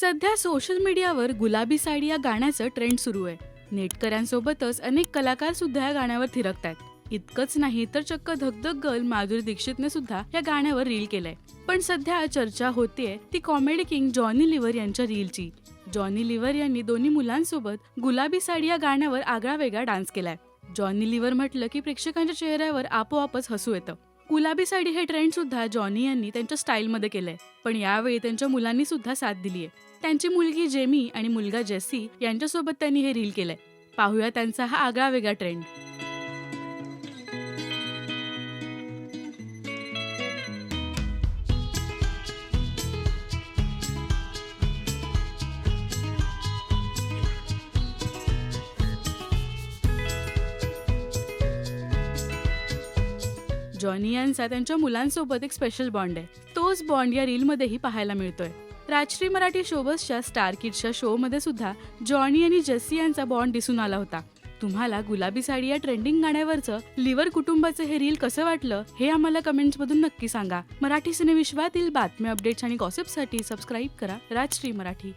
सध्या सोशल मीडियावर गुलाबी साडी या गाण्याचं ट्रेंड सुरू आहे. नेटकऱ्यांसोबतच अनेक कलाकार सुद्धा या गाण्यावर थिरकतायत. इतकंच नाही तर चक्क धगधग गर्ल माधुरी दीक्षितने सुद्धा या गाण्यावर रील केलंय. पण सध्या चर्चा होतीये ती कॉमेडी किंग जॉनी लिव्हर यांच्या रीलची जॉनी लिव्हर यांनी दोन्ही मुलांसोबत गुलाबी साडी या गाण्यावर आगळा वेगळा डान्स केलाय. जॉनी लिव्हर म्हटलं की प्रेक्षकांच्या चेहऱ्यावर आपोआपच हसू येतं. गुलाबी साडी हे ट्रेंड सुद्धा जॉनी यांनी त्यांच्या स्टाईलमध्ये केलंय. पण यावेळी त्यांच्या मुलांनी सुद्धा साथ दिलीय. त्यांची मुलगी जेमी आणि मुलगा जेसी यांच्यासोबत त्यांनी हे रील केलंय. पाहूया त्यांचा हा आगळा वेगळा ट्रेंड जॉनी यांचा त्यांच्या मुलांसोबत एक स्पेशल बॉन्ड आहे. तोच बॉन्ड या रीलमध्येही पाहायला मिळतोय. राजश्री मराठी शोबसच्या स्टार किड्सच्या शो मध्ये सुद्धा जॉनी आणि जस्सी यांचा बॉन्ड दिसून आला होता. तुम्हाला गुलाबी साडी या ट्रेंडिंग गाण्यावरचं लिव्हर कुटुंबाचं हे रील कसं वाटलं हे आम्हाला कमेंट्स मधून नक्की सांगा. मराठी सिनेविश्वातील बातम्या अपडेट्स आणि गॉसिपसाठी सबस्क्राईब करा राजश्री मराठी.